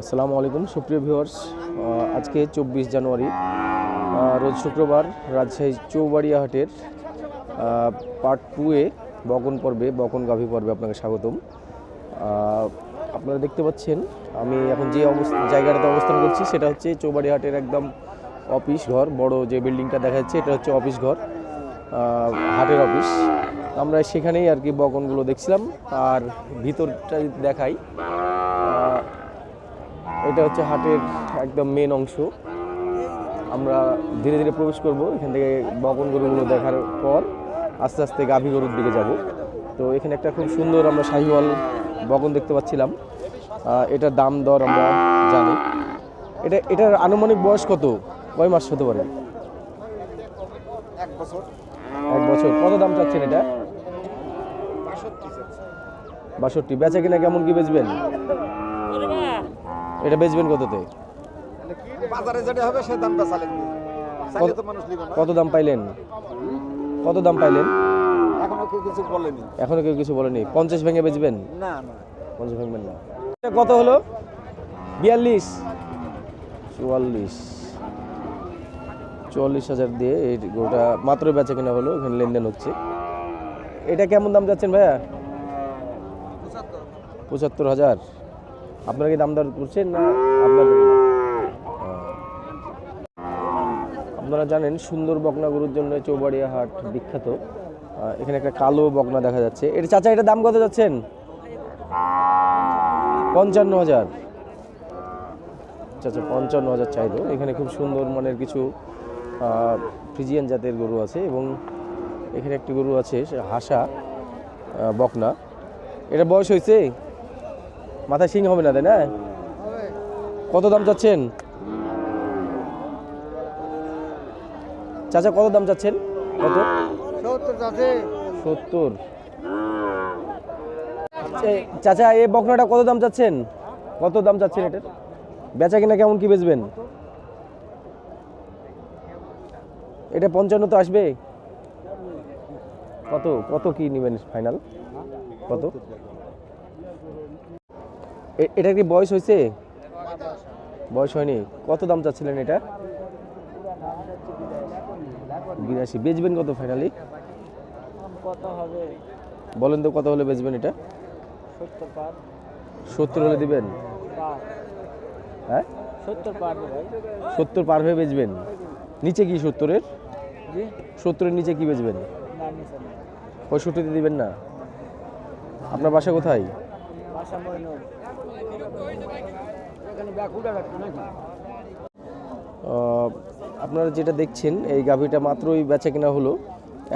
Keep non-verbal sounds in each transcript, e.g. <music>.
আসসালামু আলাইকুম, সুপ্রিয় ভিউয়ার্স। আজকে চব্বিশ জানুয়ারি রোজ শুক্রবার রাজশাহী চৌবাড়িয়া হাটের পার্ট টুয়ে বকন পর্বে বকন গাভী পর্বে আপনাকে স্বাগতম। আপনারা দেখতে পাচ্ছেন, আমি এখন যে অবস্থা, জায়গাটাতে অবস্থান করছি, সেটা হচ্ছে চৌবাড়িয়া হাটের একদম অফিস ঘর, বড় যে বিল্ডিংটা দেখা যাচ্ছে, এটা হচ্ছে অফিস ঘর হাটের অফিস আমরা সেখানেই আর কি বকনগুলো দেখছিলাম, আর ভিতরটা দেখাই এটা হচ্ছে হাটের একদম মেন অংশ। আমরা ধীরে ধীরে প্রবেশ করব এখান থেকে বকন গরুগুলো দেখার পর আস্তে আস্তে গাভী গরুর দিকে যাব। তো এখানে একটা খুব সুন্দর আমরা শাহিওয়াল বকন দেখতে পাচ্ছিলাম। এটার দাম দর আমরা জানি। এটা এটার আনুমানিক বয়স কত? কয় মাস হতে পারে? এক বছর। এক বছর। কত দাম চাচ্ছেন এটা? বাষট্টি। বেচা কিনা কেমন কি বেচবেন? এটা বেচবেন কততে? বাজারে যেটা হবে সে দাম বেচালেন কত দাম পাইলেন? কত দাম পাইলেন? এখনও কেউ কিছু বলেনি। এখনও কেউ কিছু বলেনি। পঞ্চাশ ভেঙে বেচবেন? না না। পঞ্চাশ ভাঙবেন না। এটা কত হলো? বিয়াল্লিশ। চুয়াল্লিশ। চুয়াল্লিশ হাজার দিয়ে এই গরুটা মাত্র বেচা কেনা হলো এখানে লেনদেন হচ্ছে। এটা কেমন দাম যাচ্ছেন ভাইয়া? পঁচাত্তর হাজার। আপনারা কি দাম দর করছেন না আপনাদের আপনারা জানেন সুন্দর বকনা গরুর জন্য চৌবাড়িয়া হাট বিখ্যাত। এখানে একটা কালো বকনা দেখা যাচ্ছে। এটা চাচা এটা দাম কত যাচ্ছেন? পঞ্চান্ন হাজার। আচ্ছা পঞ্চান্ন হাজার চাইলো। এখানে খুব সুন্দর মানের কিছু ফ্রিজিয়ান জাতের গরু আছে এবং এখানে একটি গরু আছে হাসা বকনা। এটা বয়স হয়েছে? মাথায় সিং হবে না তাই না? কত দাম চাচ্ছেন? চাচা কত দাম চাচ্ছেন? কত? সত্তর চাচা। এই বকনাটা কত দাম চাচ্ছেন? কত দাম চাচ্ছেন এটার? বেচা কিনা কেমন কি বেচবেন? এটা পঞ্চান্ন তো আসবে। কত? কত কি নেবেন ফাইনাল কত? এটা কি বয়স হয়েছে? বয়স হয়নি। কত দাম চাচ্ছিলেন এটা? বিরাশি। বেচবেন কত ফাইনালি কত হবে বলেন তো কত হলে বেচবেন এটা? সত্তর হলে দিবেন? হ্যাঁ? সত্তর পার হয়ে বেচবেন। নিচে কি সত্তরের? সত্তরের নিচে কি বেচবেন? পঁয়ষট্টিতে দিবেন না। আপনার বাসা কোথায়? আপনারা যেটা দেখছেন, এই গাভীটা মাত্রই বেচা কিনা হলো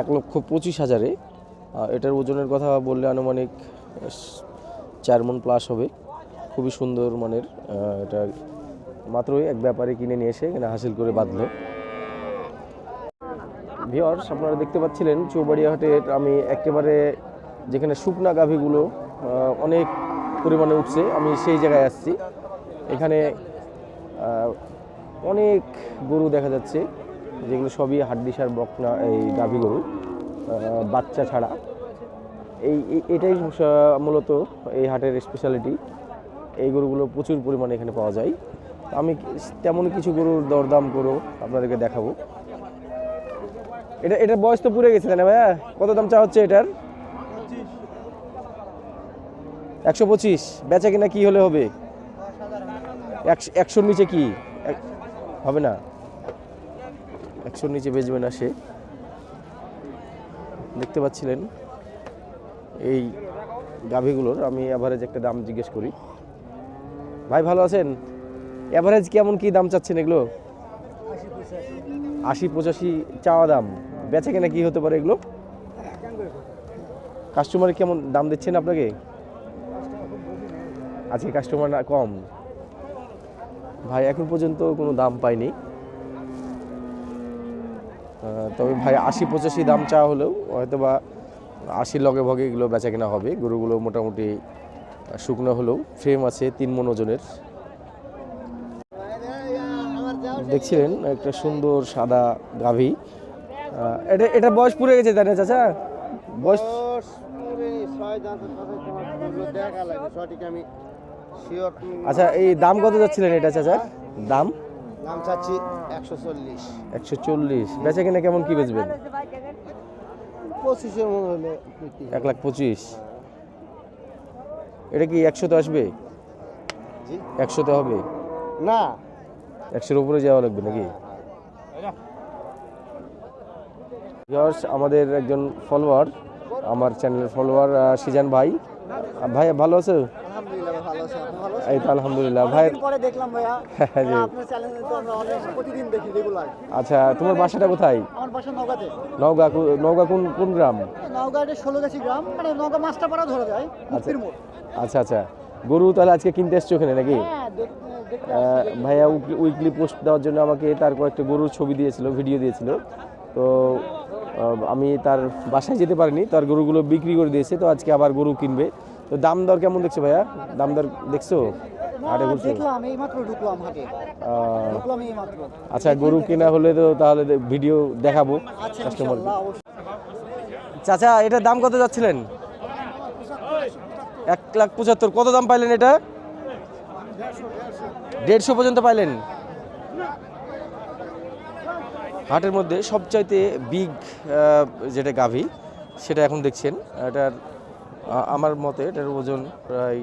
এক লক্ষ পঁচিশ হাজারে। এটার ওজনের কথা বললে আনুমানিক চার মন প্লাস হবে। খুবই সুন্দর মানের এটা মাত্রই এক ব্যাপারে কিনে নিয়ে এসে এখানে হাসিল করে বাঁধলো। ভিওর্স আপনারা দেখতে পাচ্ছিলেন চৌবাড়িয়া হাটের আমি একেবারে যেখানে শুকনা গাভীগুলো অনেক পরিমাণে উঠছে। আমি সেই জায়গায় আসছি। এখানে অনেক গরু দেখা যাচ্ছে, যেগুলো সবই হাড্ডিসার বকনা, এই গাভী গরু বাচ্চা ছাড়া। এই এটাই মূলত এই হাটের স্পেশালিটি এই গরুগুলো প্রচুর পরিমাণে এখানে পাওয়া যায়। আমি তেমন কিছু গরুর দরদাম করো আপনাদেরকে দেখাবো। এটা, এটার বয়স তো পুরে গেছে, তাই না ভাইয়া? কত দাম চা হচ্ছে এটার? একশো পঁচিশ। বেচা কিনা কি হলে হবে? একশো, একশোর নিচে কি? হবে না। একশোর নিচে বেচবে না সে। দেখতে পাচ্ছিলেন এই গাভীগুলোর। আমি অ্যাভারেজ একটা দাম জিজ্ঞেস করি। ভাই, ভালো আছেন? অ্যাভারেজ কেমন কি দাম চাচ্ছেন এগুলো? আশি পঁচাশি চাওয়া দাম। বেচা কেনা কি হতে পারে এগুলো? কাস্টমার কেমন দাম দিচ্ছেন আপনাকে? আজকে কাস্টমার না কম। ভাই, এখন পর্যন্ত কোনো দাম পাইনি। তবে ভাই, আশি পঁচাশি দাম চাওয়া হলেও হয়তো বা আশির লগে ভগে এগুলো বেচা কেনা হবে। গরুগুলো মোটামুটি শুকনো হলেও ফ্রেম আছে তিন মন ওজনের। দেখছিলেন একটা সুন্দর সাদা গাভী। এটা এটা বয়স পুরে গেছে তাই না, চাচা? বয়স আচ্ছা এই দাম কত যাচ্ছিলেন এটা চাচা? দাম? নাম চাচ্ছি একশো চল্লিশ। একশো চল্লিশ। বেচা কিনা কেমন কি বেচবেন? পঁচিশের মনে হলে এক লাখ পঁচিশ। এটা কি একশোতে আসবে? একশোতে হবে? না। একশোর উপরে যাওয়া লাগবে নাকি? আমাদের একজন ফলোয়ার আমার চ্যানেলের ফলোয়ার সিজান ভাই। ভাই ভালো আছো? আলহামদুলিল্লাহ ভাই, ভালো আছি। আপনি ভালো আছেন? এই তো আলহামদুলিল্লাহ ভাই। অনেকদিন পরে দেখলাম ভাইয়া। <laughs> জি। আপনার চ্যানেলে তো আমরা অনেক প্রতিদিন দেখি রেগুলার আচ্ছা তোমার বাসাটা কোথায়? আমার বাসা নওগাঁতে। নওগাঁ নওগাঁ কোন কোন গ্রাম? নওগাঁতে ষোলোগাছি গ্রাম মানে নওগাঁ মাস্টারপাড়া ধরা যায় মুক্তির মোড়। আচ্ছা আচ্ছা। গরু তাহলে আজকে কিনতে এসছো ওখানে নাকি? হ্যাঁ। ভাইয়া উইকলি পোস্ট দেওয়ার জন্য আমাকে তার কয়েকটা গরুর ছবি দিয়েছিল ভিডিও দিয়েছিল। তো আমি তার বাসায় যেতে পারিনি তার গরুগুলো বিক্রি করে দিয়েছে তো আজকে আবার গরু কিনবে। তো দাম দর কেমন দেখছ ভাইয়া? দাম দর দেখছ হাটে ঘুরছো? দেখলাম এই মাত্র ঢুকলাম হাটে। ঢুকলাম এই মাত্র আচ্ছা গরু কেনা হলে তো তাহলে ভিডিও দেখাবো আচ্ছা কাস্টমার চাচা এটার দাম কত যাচ্ছিলেন? এক লাখ পঁচাত্তর। কত দাম পাইলেন এটা? দেড়শো পর্যন্ত পাইলেন। হাটের মধ্যে সবচাইতে বিগ যেটা গাভী সেটা এখন দেখছেন। এটার আমার মতে এটার ওজন প্রায়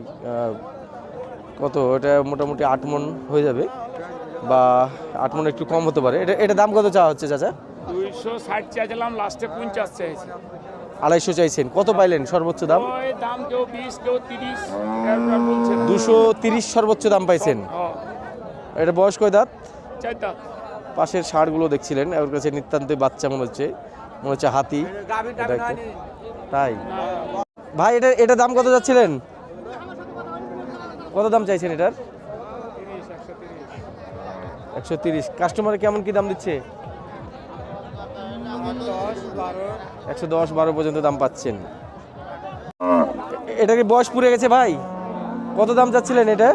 কত? এটা মোটামুটি আট মন হয়ে যাবে বা আট মন একটু কম হতে পারে। এটা এটা দাম কত চাওয়া হচ্ছে চাচা? দুইশো ষাট চাইছিলাম লাস্টে পঞ্চাশ চাইছি। আড়াইশো চাইছেন। কত পাইলেন সর্বোচ্চ দাম? দাম কেউ বিশ কেউ তিরিশ দুশো তিরিশ সর্বোচ্চ দাম পাইছেন? এটা বয়স কয় দাঁত? পাশের ষাঁড়গুলো দেখছিলেন ওর কাছে নিতান্তই বাচ্চা মনে হচ্ছে মনে হচ্ছে হাতি। তাই? ভাই এটা এটা দাম কত যাচ্ছিলেন? কত দাম চাইছেন এটার? একশো তিরিশ। কাস্টমার কেমন কি দাম দিচ্ছে? একশো দশ বারো পর্যন্ত দাম পাচ্ছেন। এটা কি বয়স পুড়ে গেছে ভাই? কত দাম চাচ্ছিলেন এটা?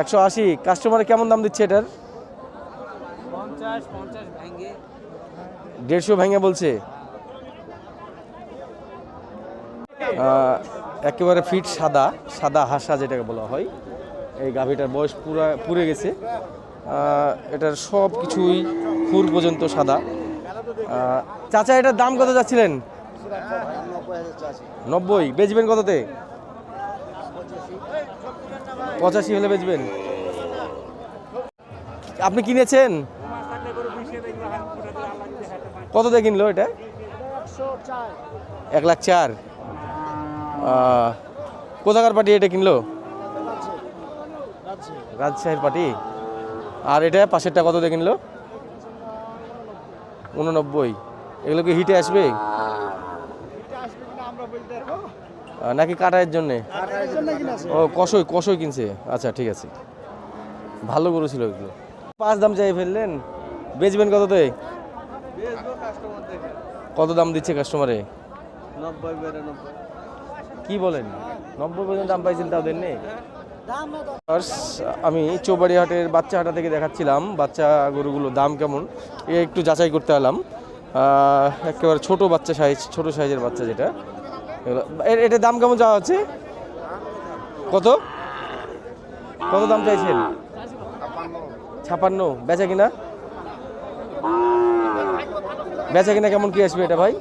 একশো আশি। কাস্টমার কেমন দাম দিচ্ছে এটার? দেড়শো ভেঙে বলছে। একেবারে ফিট সাদা সাদা হাসা যেটাকে বলা হয়। এই গাভীটার বয়স পুরা, পুড়ে গেছে। এটার সব কিছুই খুর পর্যন্ত সাদা। চাচা, এটার দাম কত যাচ্ছিলেন? নব্বই। বেচবেন কততে? পঁচাশি হলে বেচবেন। আপনি কিনেছেন? কত দিয়ে কিনলো এটা? এক লাখ চার। কোথাকার পার্টি এটা কিনলো? রাজশাহীর পার্টি? আর এটা পাশেরটা কত দিয়ে কিনলো? উননব্বই। এগুলো কি হিটে আসবে? নাকি কাটায়ের জন্যে? ও কষই কষই কিনছে। আচ্ছা ঠিক আছে। ভালো গরু ছিল এগুলো। পাঁচ দাম চাই ফেললেন। বেচবেন কততে? কত দাম দিচ্ছে কাস্টমারে নব্বই কি বলেন? নব্বই পর্যন্ত দাম পাইছেন তাও দেন নেই আমি চৌবাড়ি হাটের বাচ্চা হাটা থেকে দেখাচ্ছিলাম বাচ্চা গরুগুলো দাম কেমন? এ একটু যাচাই করতে এলাম। একেবারে ছোট বাচ্চা সাইজ ছোট সাইজের বাচ্চা যেটা। এগুলো এ- এটার দাম কেমন যাওয়া হচ্ছে? কত? কত দাম চাইছেন? ছাপান্ন। বেচা কিনা? বেচা কিনা কেমন কি আসবে এটা ভাই?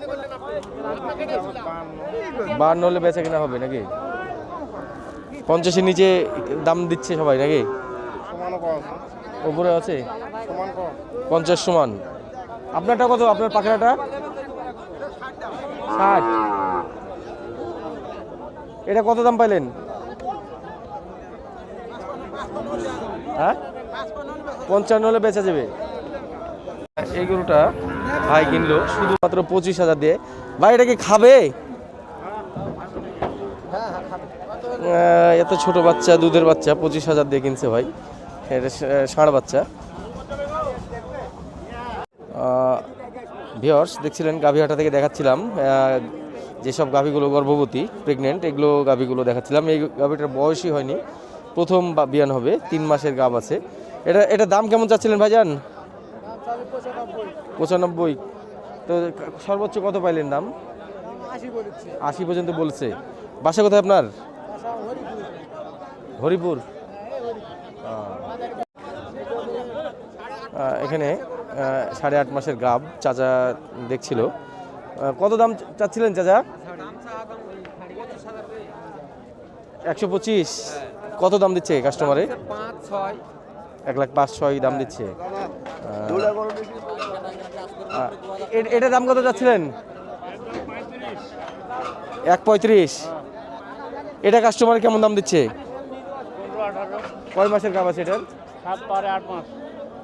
বান্ন হলে বেচা কিনা হবে নাকি? পঞ্চাশের নিচে দাম দিচ্ছে সবাই নাকি? উপরে আছে? পঞ্চাশ সমান। আপনারটা কত? আপনার পাখরাটা? ষাট। এটা কত দাম পাইলেন? হ্যাঁ? পঞ্চান্ন হলে বেচা যাবে। এই গরুটা ভাই কিনলো শুধুমাত্র পঁচিশ হাজার দিয়ে। ভাই, এটা কি খাবে? এত ছোট বাচ্চা দুধের বাচ্চা পঁচিশ হাজার দিয়ে কিনছে ভাই। এটা ষাঁড় বাচ্চা। ভিওর্স দেখছিলেন গাভীহাটা থেকে দেখাচ্ছিলাম যেসব গাভীগুলো গর্ভবতী প্রেগনেন্ট এগুলো গাভীগুলো দেখাচ্ছিলাম। এই গাভীটার বয়সই হয়নি। প্রথম বিয়ান হবে তিন মাসের গাভ আছে। এটা এটা দাম কেমন চাচ্ছিলেন ভাইজান? পঁচানব্বই। তো সর্বোচ্চ কত পাইলেন দাম? আশি পর্যন্ত বলছে। বাসা কোথায় আপনার? হরিপুর? এখানে সাড়ে আট মাসের গাব চাচা দেখছিল। কত দাম চাচ্ছিলেন চাচা? একশো পঁচিশ। কত দাম দিচ্ছে কাস্টমারে এক লাখ পাঁচ ছয় দাম দিচ্ছে। এটা দাম কত চাচ্ছিলেন? এক পঁয়ত্রিশ। এটা কাস্টমার কেমন দাম দিচ্ছে? কয় মাসের গাব আছে এটার? সাত পারে আট মাস।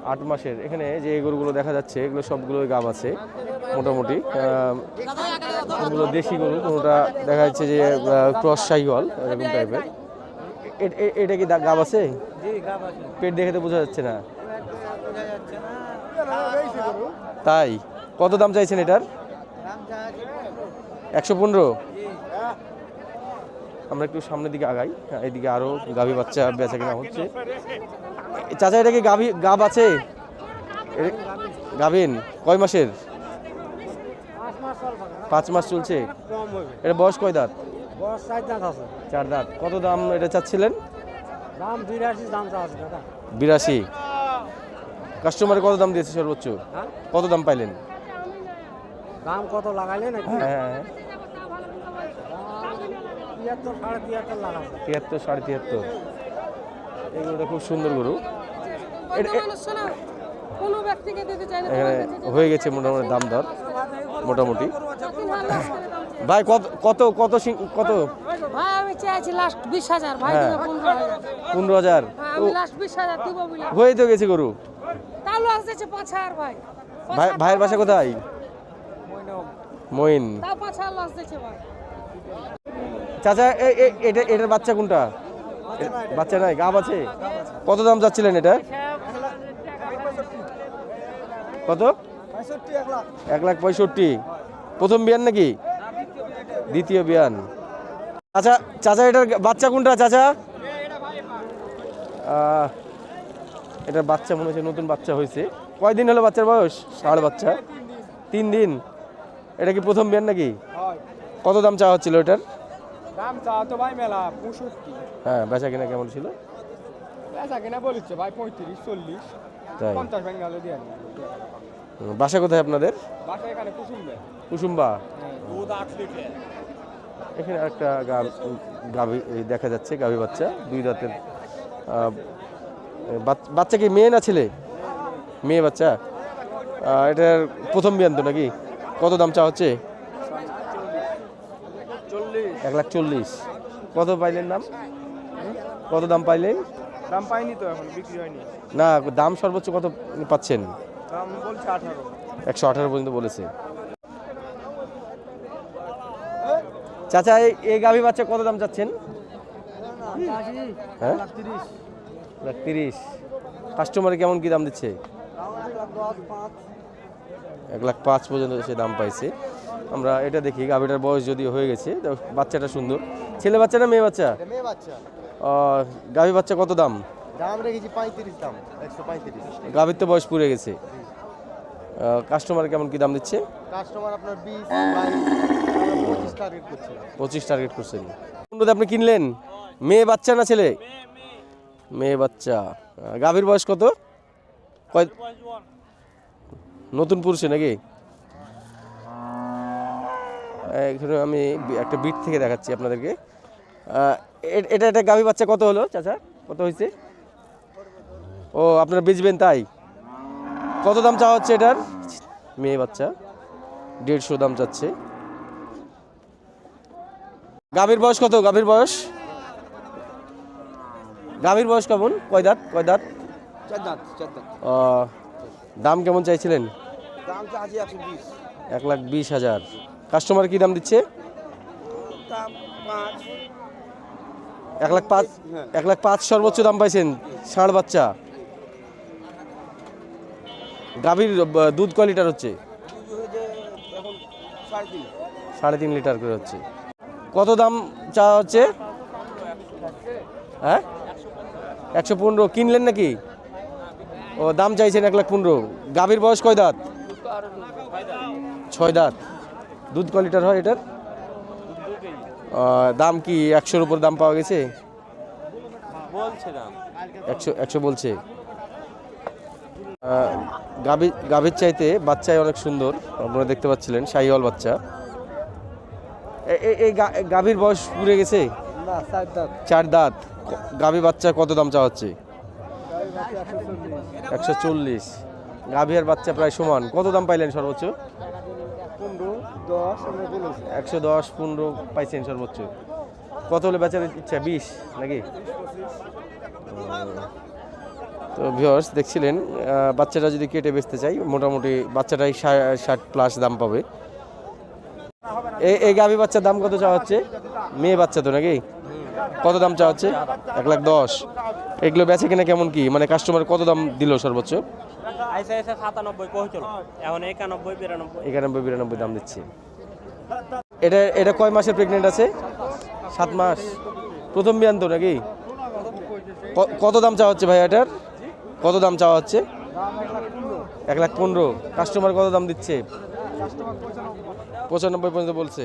আট মাসের। এখানে যে গরুগুলো দেখা যাচ্ছে এগুলো সবগুলো গাব আছে মোটামুটি। এগুলো দেশি গরু কোনোটা দেখা যাচ্ছে যে ক্রস সাইওয়াল এরকম টাইপের এটা কি দা- গাব আছে। পেট দেখে তো বোঝা যাচ্ছে না। তাই? কত দাম চাইছেন এটার? একশো পনেরো? আমরা একটু সামনের দিকে আগাই। হ্যাঁ, এদিকে আরও গাভী বাচ্চা বেচা কেনা হচ্ছে। চাচা এটা কি গাভী গাব আছে? গাভিন কয় মাসের? পাঁচ মাস চলছে। এটা বয়স কয় দাঁত? চার দাঁত। কত দাম এটা চাচ্ছিলেন? বিরাশি। কাস্টমারে কত দাম দিয়েছে সর্বোচ্চ? হ্যাঁ? কত দাম পাইলেন? দাম কত লাগাইলে নাকি হ্যাঁ হ্যাঁ। তিয়াত্তর সাড়ে তিয়াত্তর তিয়াত্তর এগুলোটা খুব সুন্দর গরু। হয়ে গেছে মোটামুটি দাম দর মোটামুটি। ভাই কত কত কত সিং- কত? ভাই আমি চাইছি লাস্ট বিশ হাজার। ভাই হ্যাঁ। পনেরো হাজার। হ্যাঁ হয়ে তো গেছে গরু। ভাইয়ের বাসা কোথায়? মইন। চাচা এটা এটার বাচ্চা কোনটা? বাচ্চা নাই গাব আছে? কত দাম যাচ্ছিলেন এটা? কত? এক লাখ পঁয়ষট্টি। প্রথম বিয়ান নাকি? দ্বিতীয় বিয়ান। চাচা চাচা এটার বাচ্চা কোনটা চাচা? এটার বাচ্চা মনে হচ্ছে নতুন বাচ্চা হয়েছে। কয়দিন হলো বাচ্চার বয়স? ষাড় বাচ্চা। তিন দিন। এটা কি প্রথম বিয়ান নাকি? কত দাম চাওয়া হচ্ছিল এটার? দাম চাওয়া তো ভাই মেলা পঁয়ষট্টি। হ্যাঁ বেচা কিনা কেমন ছিল? বেচা কিনা বলেছে ভাই পঁয়ত্রিশ চল্লিশ। তাই। পঞ্চাশ দিয়ে বাসা কোথায় আপনাদের? বাসা এখানে কুসুম দেয় কুসুম্বা দুধ আট লিটার। এখানে একটা গাভি দেখা যাচ্ছে গাভি বাচ্চা দুই দাঁতের। বাচ্চা কি মেয়ে না ছেলে? মেয়ে বাচ্চা। এটার প্রথম বিয়ান্ত নাকি? কত দাম চা হচ্ছে? এক লাখ চল্লিশ। কত পাইলেন দাম? কত দাম পাইলেন দাম পাইনি তো এখন বিক্রি হয়নি। না দাম সর্বোচ্চ কত পাচ্ছেন? দাম বলছে আঠারো। একশো আঠারো পর্যন্ত বলেছে। চাচা এই গাভী বাচ্চা কত দাম চাচ্ছেন? হ্যাঁ? লাখ তিরিশ। কাস্টমারে কেমন কি দাম দিচ্ছে? এক লাখ পাঁচ পর্যন্ত সে দাম পাইছে। আমরা এটা দেখি গাভীটার বয়স যদিও হয়ে গেছে তো বাচ্চাটা সুন্দর। ছেলে বাচ্চা না মেয়ে বাচ্চা? মেয়ে বাচ্চা। গাভী বাচ্চা কত দাম? দাম রেখেছি পঁয়ত্রিশ দাম একশো পঁয়ত্রিশ। গাভীর তো বয়স পুড়ে গেছে। কাস্টমার কেমন কি দাম দিচ্ছে? কাস্টমার আপনার বিশ পঁচিশ টার্গেট করছিলাম পঁচিশ টার্গেট করছেন। কোনটাতে আপনি কিনলেন? মেয়ে বাচ্চা না ছেলে? মেয়ে বাচ্চা। গাভীর বয়স কত? কয় নতুন পুরুষে নাকি? এখানে আমি একটা বিট থেকে দেখাচ্ছি আপনাদেরকে। এটা একটা গাভী বাচ্চা কত হলো চাচা? কত হয়েছে? ও আপনারা বেচবেন তাই? কত দাম চাওয়া হচ্ছে এটার? মেয়ে বাচ্চা দেড়শো দাম চাচ্ছে। গাভীর বয়স কত? গাভীর বয়স? গাভীর বয়স কেমন? কয় দাঁত? কয় দাঁত? দাম কেমন চাইছিলেন? এক লাখ বিশ হাজার। কাস্টমার কি দাম দিচ্ছে? এক লাখ পাঁচ? এক লাখ পাঁচ সর্বোচ্চ দাম পাইছেন ষাঁড় বাচ্চা। গাভীর দুধ কয় লিটার হচ্ছে? সাড়ে তিন লিটার করে হচ্ছে। কত দাম চা হচ্ছে? হ্যাঁ? একশো পনেরো। কিনলেন নাকি? ও দাম চাইছেন এক লাখ পনেরো। গাভীর বয়স কয় দাঁত? ছয় দাঁত। দুধ ক লিটার হয় এটার? দাম কি একশোর উপর দাম পাওয়া গেছে? বলছে একশো একশো বলছে। গাভী গাভীর চাইতে বাচ্চায় অনেক সুন্দর আপনারা দেখতে পাচ্ছিলেন শাহিওয়াল বাচ্চা। এই গাভীর বয়স পুড়ে গেছে? চার দাঁত। গাভী বাচ্চা কত দাম চাওয়া হচ্ছে? একশো চল্লিশ। গাভী আর বাচ্চা প্রায় সমান। কত দাম পাইলেন সর্বোচ্চ? একশো দশ, পনেরো পাইছেন সর্বোচ্চ। কত হলে বেচার ইচ্ছা? বিশ নাকি? তো ভিওর্স দেখছিলেন বাচ্চাটা যদি কেটে বেচতে চাই মোটামুটি বাচ্চাটাই ষাট প্লাস দাম পাবে। এই গাভী বাচ্চার দাম কত চাওয়া হচ্ছে? মেয়ে বাচ্চা তো নাকি? কত দাম চাওয়া হচ্ছে? এক লাখ দশ। এগুলো বেচে কিনা কেমন কি? মানে কাস্টমার কত দাম দিল সর্বোচ্চ? আইসা আইসা সাতানব্বই পৌঁছল এখন একানব্বই, বিরানব্বই। একানব্বই, বিরানব্বই দাম দিচ্ছে। এটা এটা কয় মাসের প্রেগনেন্ট আছে? সাত মাস। প্রথম বিয়ান তো নাকি? কত দাম চাওয়া হচ্ছে ভাই এটার? কত দাম চাওয়া হচ্ছে? এক লাখ পনেরো। কাস্টমার কত দাম দিচ্ছে? পঁচানব্বই পর্যন্ত বলছে।